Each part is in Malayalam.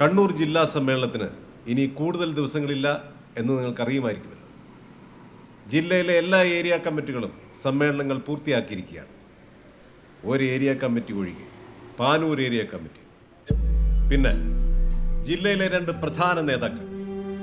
കണ്ണൂർ ജില്ലാ സമ്മേളനത്തിന് ഇനി കൂടുതൽ ദിവസങ്ങളില്ല എന്ന് നിങ്ങൾക്കറിയുമായിരിക്കുമല്ലോ. ജില്ലയിലെ എല്ലാ ഏരിയ കമ്മിറ്റികളും സമ്മേളനങ്ങൾ പൂർത്തിയാക്കിയിരിക്കുകയാണ്. ഒരു ഏരിയ കമ്മിറ്റി ഒഴികെ പാനൂർ ഏരിയ കമ്മിറ്റി. പിന്നെ ജില്ലയിലെ രണ്ട് പ്രധാന നേതാക്കൾ.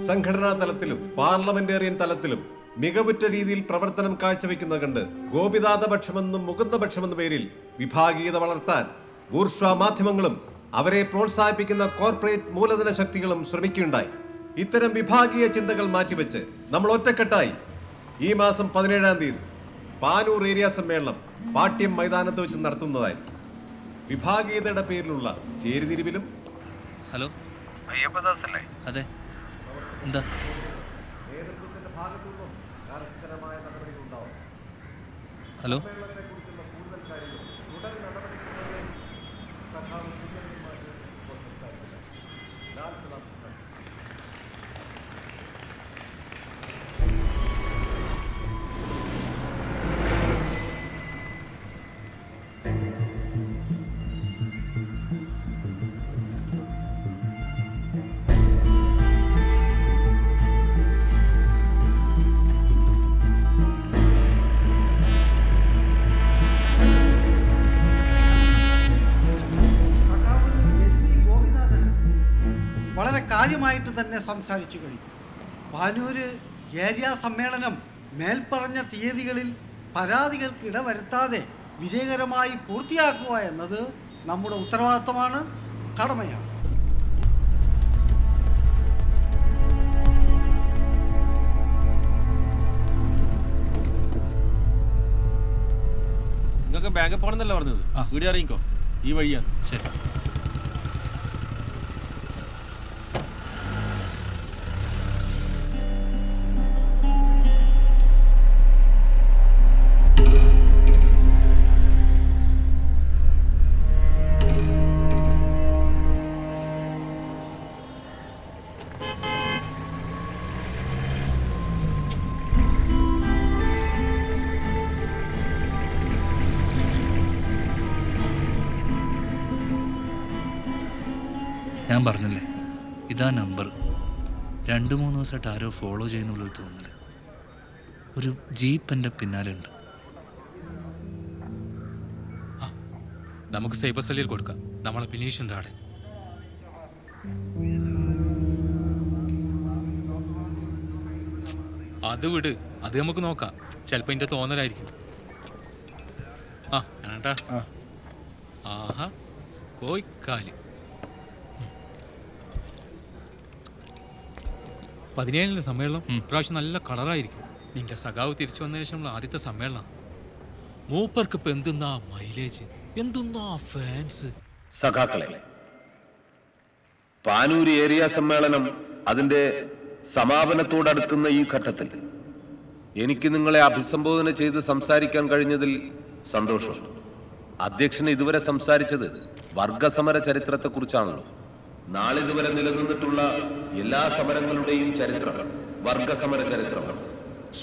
സംഘടനാ തലത്തിലും പാർലമെന്റേറിയൻ തലത്തിലും മികവുറ്റ രീതിയിൽ പ്രവർത്തനം കാഴ്ചവെക്കുന്നത് കണ്ട് ഗോപിനാഥപക്ഷമെന്നും മുകുന്ദപക്ഷമെന്ന പേരിൽ വിഭാഗീയത വളർത്താൻ ബൂർഷ്വ മാധ്യമങ്ങളും അവരെ പ്രോത്സാഹിപ്പിക്കുന്ന കോർപ്പറേറ്റ് മൂലധന ശക്തികളും ശ്രമിക്കുകയുണ്ടായി. ഇത്തരം വിഭാഗീയ ചിന്തകൾ മാറ്റിവെച്ച് നമ്മൾ ഒറ്റക്കെട്ടായി. ഈ മാസം പതിനേഴാം തീയതി പാനൂർ ഏരിയ സമ്മേളനം പാട്യം മൈതാനത്ത് വെച്ച് നടത്തുന്നതായിരുന്നു. വിഭാഗീയതയുടെ പേരിലുള്ള ചേരിതിരിവിലും ഹലോ? അതെ. എന്താ? ഹലോ? വളരെ കാര്യമായിട്ട് തന്നെ സംസാരിച്ചു കഴിഞ്ഞു. പാനൂര് ഏരിയ സമ്മേളനം മേൽപ്പറഞ്ഞ തീയതികളിൽ പരാതികൾക്ക് ഇടവരുത്താതെ വിജയകരമായി പൂർത്തിയാക്കുക എന്നത് നമ്മുടെ ഉത്തരവാദിത്തമാണ് കടമയാണ്. നിങ്ങൾക്ക് ബാങ്ക് പോകണമെന്നല്ല പറഞ്ഞത്? ആ. വീട് ഇറങ്ങിക്കോ ഈ വഴിയാണ്. ശരി. ഞാൻ പറഞ്ഞില്ലേ? ഇതാ നമ്പർ. രണ്ട് മൂന്ന് ദിവസമായിട്ട് ആരോ ഫോളോ ചെയ്യുന്നുള്ളൊരു തോന്നൽ. ഒരു ജീപ്പ് എന്റെ പിന്നാലെ ഉണ്ട് നമുക്ക് സൈബർ സെല്ലിൽ കൊടുക്കാം. നമ്മളെ ബിനീഷുണ്ട് ആടെ. അത് വിട്. അത് നമുക്ക് നോക്കാം. ചിലപ്പോ എന്റെ തോന്നലായിരിക്കും. ആ ഏട്ടാ ആഹാ. കോയിക്കാൽ. പതിനേഴിലെ സമ്മേളനം. ഇപ്രാവശ്യം നല്ല കളറായിരിക്കും. നിന്റെ സഖാവ് തിരിച്ചു വന്നതിന് ശേഷമുള്ള ആദ്യത്തെ സമ്മേളനം. മൂപ്പർക്ക് ഇപ്പൊ എന്തുന്നാ മൈലേജ് എന്തുന്നാ ഫാൻസ് സഖാക്കളെ പാനൂര് ഏരിയ സമ്മേളനം അതിന്റെ സമാപനത്തോടടുക്കുന്ന ഈ ഘട്ടത്തിൽ എനിക്ക് നിങ്ങളെ അഭിസംബോധന ചെയ്ത് സംസാരിക്കാൻ കഴിഞ്ഞതിൽ സന്തോഷമുണ്ട്. അധ്യക്ഷൻ ഇതുവരെ സംസാരിച്ചത് വർഗസമര ചരിത്രത്തെക്കുറിച്ചാണല്ലോ. നാളിതുവരെ നിലനിന്നിട്ടുള്ള എല്ലാ സമരങ്ങളുടെയും ചരിത്രം വർഗസമര ചരിത്രം.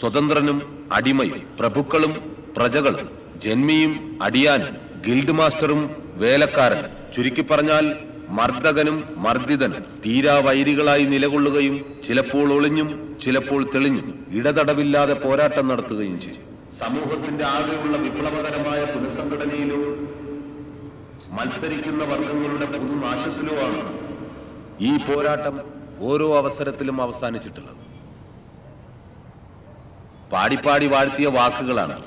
സ്വതന്ത്രനും അടിമയും പ്രഭുക്കളും പ്രജകളും ജന്മിയും അടിയാനും ഗിൽഡ് മാസ്റ്ററും വേലക്കാരൻ. ചുരുക്കി പറഞ്ഞാൽ മർദ്ദകനും മർദ്ദിതനും തീരാ വൈരികളായി നിലകൊള്ളുകയും ചിലപ്പോൾ ഒളിഞ്ഞും ചിലപ്പോൾ തെളിഞ്ഞും ഇടതടവില്ലാതെ പോരാട്ടം നടത്തുകയും ചെയ്യും. സമൂഹത്തിന്റെ ആകെയുള്ള വിപ്ലവകരമായ പുനഃസംഘടനയിലോ മത്സരിക്കുന്ന വർഗങ്ങളുടെ പുതുനാശത്തിലോ ആണ് ഈ പോരാട്ടം ഓരോ അവസരത്തിലും അവസാനിച്ചിട്ടുള്ളത്. പാടിപ്പാടി വാഴ്ത്തിയ വാക്കുകളാണ്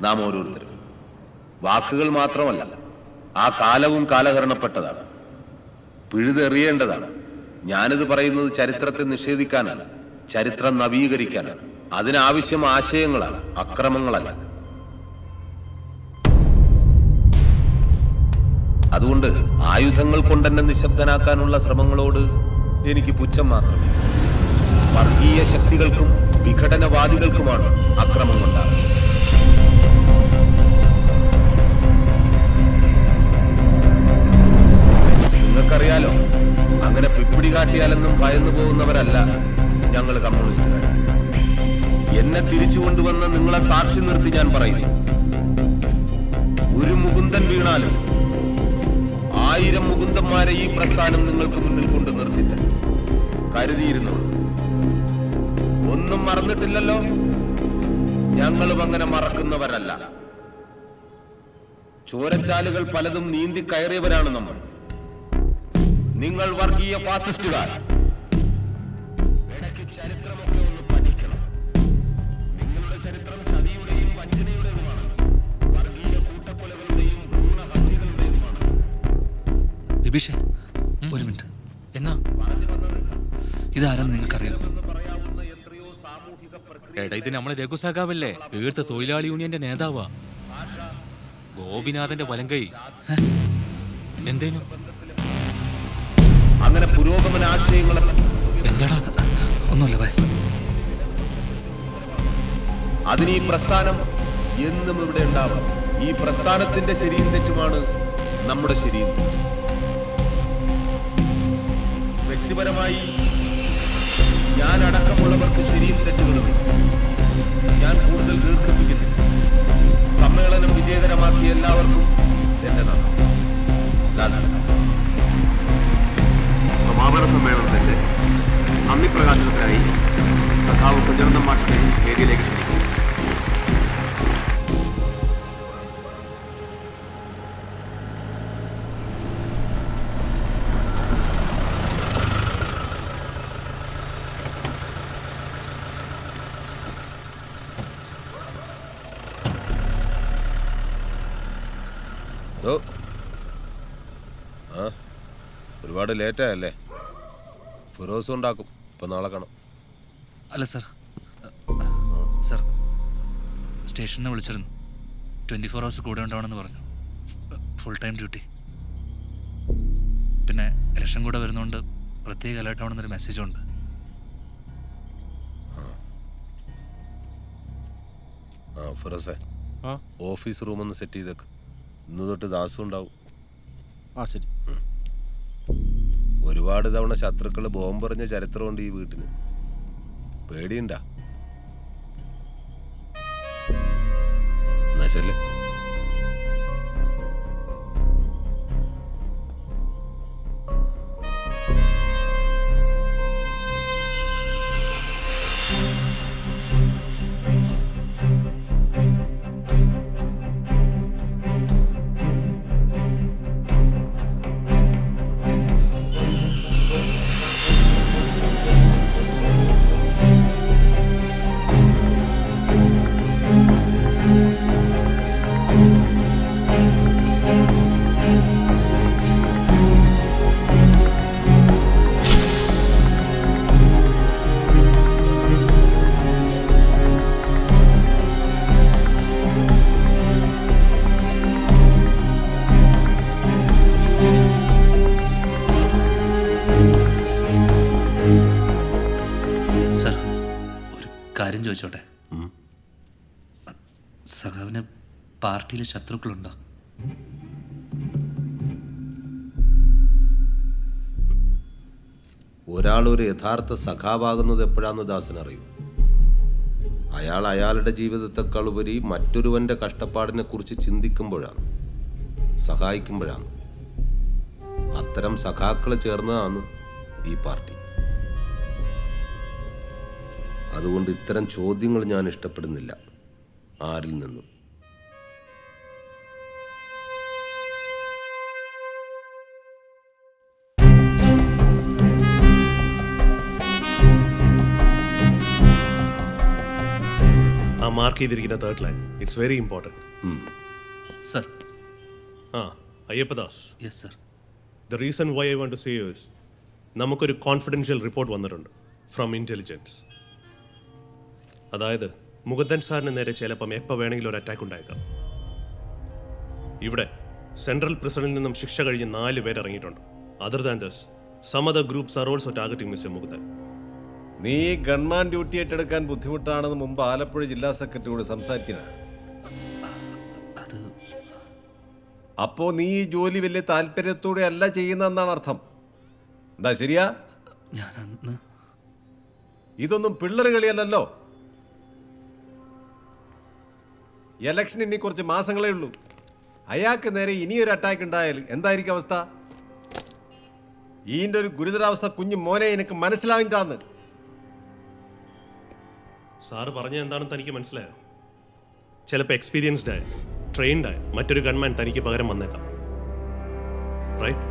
നാം ഓരോരുത്തരും. വാക്കുകൾ മാത്രമല്ല ആ കാലവും കാലഹരണപ്പെട്ടതാണ്. പിഴുതെറിയേണ്ടതാണ്. ഞാനിത് പറയുന്നത് ചരിത്രത്തെ നിഷേധിക്കാനാണ് ചരിത്രം നവീകരിക്കാനാണ്. അതിനാവശ്യം ആശയങ്ങളാണ് അക്രമങ്ങളല്ല. അതുകൊണ്ട് ആയുധങ്ങൾ കൊണ്ടെന്നെ നിശബ്ദനാക്കാനുള്ള ശ്രമങ്ങളോട് എനിക്ക് പുച്ഛം മാത്രമേ. വർഗീയ ശക്തികൾക്കും വിഘടനവാദികൾക്കുമാണ് അക്രമം കൊണ്ടാകുന്നത് നിങ്ങൾക്കറിയാലോ അങ്ങനെ പിപ്പിടി കാട്ടിയാലെന്നും ഭയന്നു പോകുന്നവരല്ല ഞങ്ങൾ കമ്മ്യൂണിസ്റ്റുകാർ. എന്നെ തിരിച്ചു കൊണ്ടുവന്ന് നിങ്ങളെ സാക്ഷി നിർത്തി ഞാൻ പറയുന്നു. ഒരു മുകുന്ദൻ വീണാലും ആയിരം മുകുന്ദന്മാരെ ഈ പ്രസ്ഥാനം നിങ്ങൾക്ക് മുന്നിൽ കൊണ്ട് നിർത്തില്ല. കരുതിയിരുന്നു. ഒന്നും മറന്നിട്ടില്ലല്ലോ? ഞങ്ങളും അങ്ങനെ മറക്കുന്നവരല്ല. ചോരച്ചാലുകൾ പലതും നീന്തി കയറിയവരാണ് നമ്മൾ. നിങ്ങൾ വർഗീയ ഫാസിസ്റ്റുകാർ. ബിബീഷേ ഒരു മിനിറ്റ്. എന്നാ? ഇതാരെന്ന് നിങ്ങൾക്കറിയാം എടാ ഇത് നമ്മളെ രഘുസഖാവല്ലേ വീർത്ത തൊഴിലാളി യൂണിയന്റെ നേതാവാ. ഗോപിനാഥന്റെ വലങ്കൈ. എന്തേനു? അങ്ങനെ പുരോഗമന ആശയങ്ങളെ എന്താടാ? ഒന്നുമില്ല ഭയ അതിന് ഈ പ്രസ്ഥാനം എന്നും ഇവിടെ ഉണ്ടാവണം. ഈ പ്രസ്ഥാനത്തിന്റെ ശരിയും തെറ്റുമാണ് നമ്മുടെ ശരിയും തെറ്റും. വ്യക്തിപരമായി ഞാൻ അടക്കമുള്ളവർക്ക് ശരിയും തെറ്റുകളും ഞാൻ കൂടുതൽ ദീർഘിപ്പിക്കുന്നില്ല. സമ്മേളനം വിജയകരമാക്കിയ ഒരുപാട് ലേറ്റായല്ലേ? ഫിറോസും ഉണ്ടാക്കും. ഇപ്പൊ നാളെ കാണാം. അല്ല സർ. സർ സ്റ്റേഷനിൽ നിന്ന് വിളിച്ചിരുന്നു. ട്വന്റി ഫോർ ഹവേഴ്സ് കൂടെ ഉണ്ടാവണമെന്ന് പറഞ്ഞു. Full time duty. പിന്നെ ഇലക്ഷൻ കൂടെ വരുന്നതുകൊണ്ട് പ്രത്യേക അലേർട്ട് ആവണമെന്നൊരു മെസ്സേജും ഉണ്ട്. ആ. ഫിറോസേ. ആ? ഓഫീസ് റൂമൊന്ന് ഒന്ന് സെറ്റ് ചെയ്തേക്ക്. ഇന്ന് തൊട്ട് ദാസും ഉണ്ടാവും. ആ ശരി. ഒരുപാട് തവണ ശത്രുക്കൾ ബോംബെറിഞ്ഞ ചരിത്രമുണ്ട് ഈ വീട്ടിന് പേടിയുണ്ടാ. എന്നാ കാര്യം ചോദിച്ചോട്ടെ? സഖാവിന് പാർട്ടിയിലെ ശത്രുക്കളുണ്ടോ? ഒരാൾ ഒരു യഥാർത്ഥ സഖാവാകുന്നത് എപ്പോഴാന്ന് ദാസൻ അറിയൂ. അയാൾ അയാളുടെ ജീവിതത്തെക്കാൾ ഉപരി മറ്റൊരുവന്റെ കഷ്ടപ്പാടിനെ കുറിച്ച് ചിന്തിക്കുമ്പോഴാണ് സഹായിക്കുമ്പോഴാണ്. അത്തരം സഖാക്കൾ ചേർന്നതാണ് ഈ പാർട്ടി. അതുകൊണ്ട് ഇത്തരം ചോദ്യങ്ങൾ ഞാൻ ഇഷ്ടപ്പെടുന്നില്ല. ആരിൽ നിന്നും. ആ മാർക്ക് ചെയ്തിരിക്കുന്ന third line it's very important sir ആ Ayyappadas. Yes sir the reason why I want to say years നമുക്കൊരു കോൺഫിഡൻഷ്യൽ റിപ്പോർട്ട് വന്നിട്ടുണ്ട് ഫ്രം ഇന്റലിജൻസ് അതായത് മുകുന്ദൻ സാറിന് നേരെ ചിലപ്പം എപ്പോൾ വേണമെങ്കിലും ഒരു അറ്റാക്ക് ഉണ്ടായേക്കാം. ഇവിടെ സെൻട്രൽ പ്രസിഡന്റിൽ നിന്നും ശിക്ഷ കഴിഞ്ഞ് നാല് പേർ ഇറങ്ങിയിട്ടുണ്ട്. Other than this some other groups are also targeting mister Mukundan നീ ഗൺമാൻ ഡ്യൂട്ടി ഏറ്റെടുക്കാൻ ബുദ്ധിമുട്ടാണെന്ന് മുമ്പ് ആലപ്പുഴ ജില്ലാ സെക്രട്ടറിയോട് സംസാരിച്ചിന. അത് അപ്പോ നീ ഈ ജോലി വലിയ താല്പര്യത്തോടെ അല്ല ചെയ്യുന്നതെന്നാണ് അർത്ഥം. എന്താ ശരിയാ? ഇതൊന്നും പിള്ളേർ കളിയല്ലല്ലോ. ഇലക്ഷൻ ഇനി കുറച്ച് മാസങ്ങളേ ഉള്ളൂ. അയാൾക്ക് നേരെ ഇനിയൊരു അറ്റാക്ക് ഉണ്ടായാൽ എന്തായിരിക്കും അവസ്ഥ? ഈന്റെ ഒരു ഗുരുതരാവസ്ഥ കുഞ്ഞു മോനെ എനിക്ക് മനസ്സിലാവിട്ടാന്ന് സാറ് പറഞ്ഞ എന്താണെന്ന് തനിക്ക് മനസ്സിലായോ? ചിലപ്പോൾ എക്സ്പീരിയൻസ്ഡ് ആയ ട്രെയിൻഡ് ആയ മറ്റൊരു ഗൺമാൻ തനിക്ക് പകരം വന്നേക്കാം. റൈറ്റ്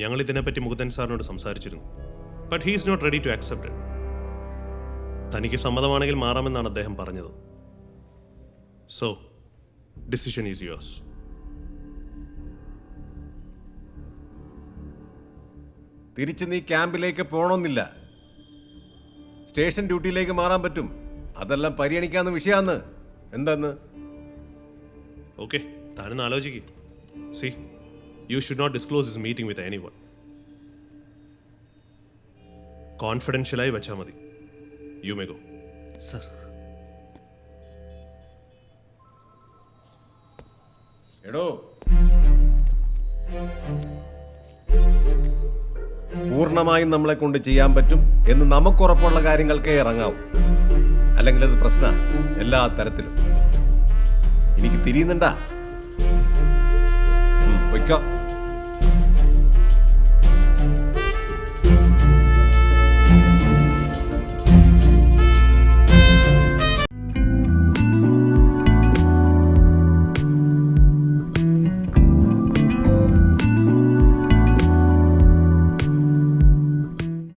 ഞങ്ങൾ ഇതിനെപ്പറ്റി മുകുന്ദൻ സാറിനോട് സംസാരിച്ചിരുന്നു. But he is not ready to accept it തനിക്ക് സമ്മതമാണെങ്കിൽ മാറാമെന്നാണ് അദ്ദേഹം പറഞ്ഞത്. സോ ഡിസിഷൻ ഈസ് യുവേഴ്സ് തിരിച്ച് നീ ക്യാമ്പിലേക്ക് പോകണമെന്നില്ല സ്റ്റേഷൻ ഡ്യൂട്ടിയിലേക്ക് മാറാൻ പറ്റും. അതെല്ലാം പരിഗണിക്കാവുന്ന വിഷയമാണ്. എന്താന്ന്? ഓക്കെ താനൊന്ന് ആലോചിക്കുക see you should not disclose this meeting with anyone കോൺഫിഡൻഷ്യലായി വെച്ചാൽ മതി. യു മേ ഗോ സർ എടോ. പൂർണമായും നമ്മളെ കൊണ്ട് ചെയ്യാൻ പറ്റും എന്ന് നമുക്കുറപ്പുള്ള കാര്യങ്ങൾക്കേ ഇറങ്ങാവൂ. അല്ലെങ്കിൽ അത് പ്രശ്നമാണ് എല്ലാ തരത്തിലും. എനിക്ക് തിരിയുന്നുണ്ടാ? പൊയ്ക്കോ.